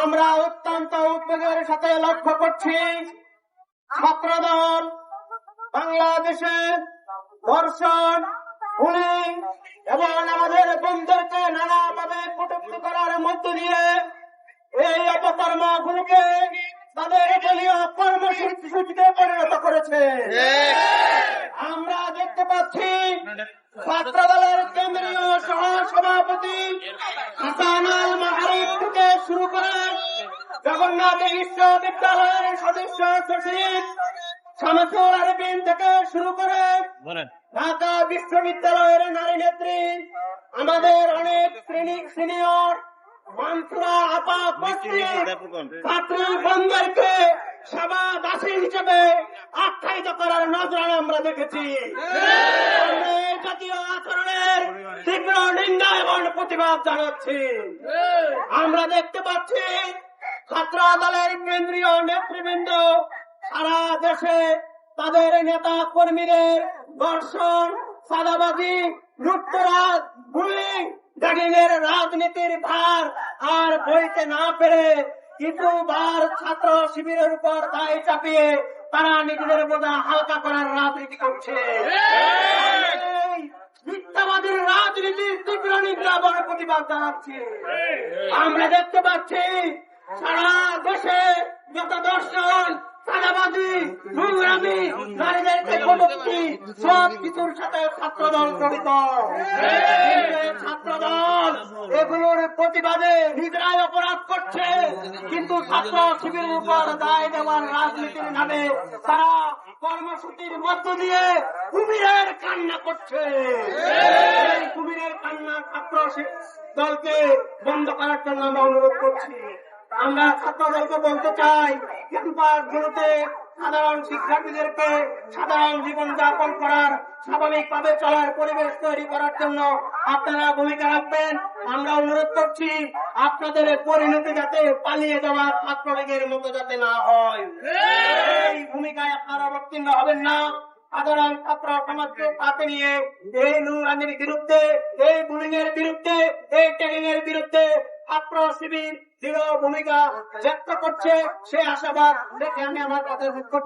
আমরা অত্যন্ত উদ্বেগের সাথে লক্ষ্য করছি, ছাত্রদল, বাংলাদেশে ধর্ষণ গুলি এবং আমাদের বন্ধুদেরকে নানাভাবে কটুক্তি করার মধ্য দিয়ে এই অপকর্মগুলোকে তাদের দলীয় কর্মসূচিতে পরিণত করেছে। আমরা দেখতে পাচ্ছি ছাত্র দলের কেন্দ্রীয় সহ সভাপতি হাসান জগন্নাথ বিশ্ববিদ্যালয়ের সদস্য সচিব শামসুল আরবিন থেকে শুরু করে ঢাকা বিশ্ববিদ্যালয়ের নারী নেত্রী আমাদের অনেক শ্রেণি সিনিয়র মন্ত্রা আপা ছাত্রী বন্ধুদেরকে সেবা দাসী হিসেবে আখ্যায়িত করার নজরানা আমরা দেখেছি। জাতীয় আচরণের তীব্র নিন্দা এবং প্রতিবাদ জানাচ্ছি। আমরা দেখতে পাচ্ছি ছাত্র দলের কেন্দ্রীয় নেতৃবৃন্দ, সারা দেশে তাদের নেতা কর্মীদের সাদাবাজি বুলিং রাজনীতির ভার আর বইতে না পেরে কিছুবার ছাত্র শিবিরের উপর দায় চাপিয়ে তারা নিজেদের বোঝা হালকা করার রাজনীতি করছে। মিথ্যাবাদীর রাজনীতির তীব্র নিন্দা এবং প্রতিবাদ জানাচ্ছি। আমরা দেখতে পাচ্ছি সারা দেশে যত দর্শন দায় দেওয়ার রাজনীতির নামে তারা কর্মসূচির মধ্য দিয়ে কুমিরের কান্না করছে। কুমিরের কান্না ছাত্র দলকে বন্ধ করার জন্য আমরা অনুরোধ করছি। আমরা ছাত্র দলকে বলতে চাই গুলোতে সাধারণ শিক্ষার্থীদেরকে সাধারণ জীবন যাপন করার, স্বাভাবিকভাবে চলার পরিবেশ তৈরি করার জন্য আপনারা ভূমিকা রাখবেন। আমরা অনুরোধ করছি, আপনাদের পরিণতি যাতে পালিয়ে যাওয়া ছাত্রলীগের মতো যাতে না হয়। এই ভূমিকায় আপনারা অবতীর্ণ হবেন না। সাধারণ ছাত্র সমাজকে সাথে নিয়ে এই নুরানির বিরুদ্ধে, এই বুলিং এর বিরুদ্ধে, এই ট্যাগিং এর বিরুদ্ধে ছাত্র শিবির দৃঢ় ভূমিকা ব্যক্ত করছে সে আশাবাদ দেখে আমি আমার কথা করছি।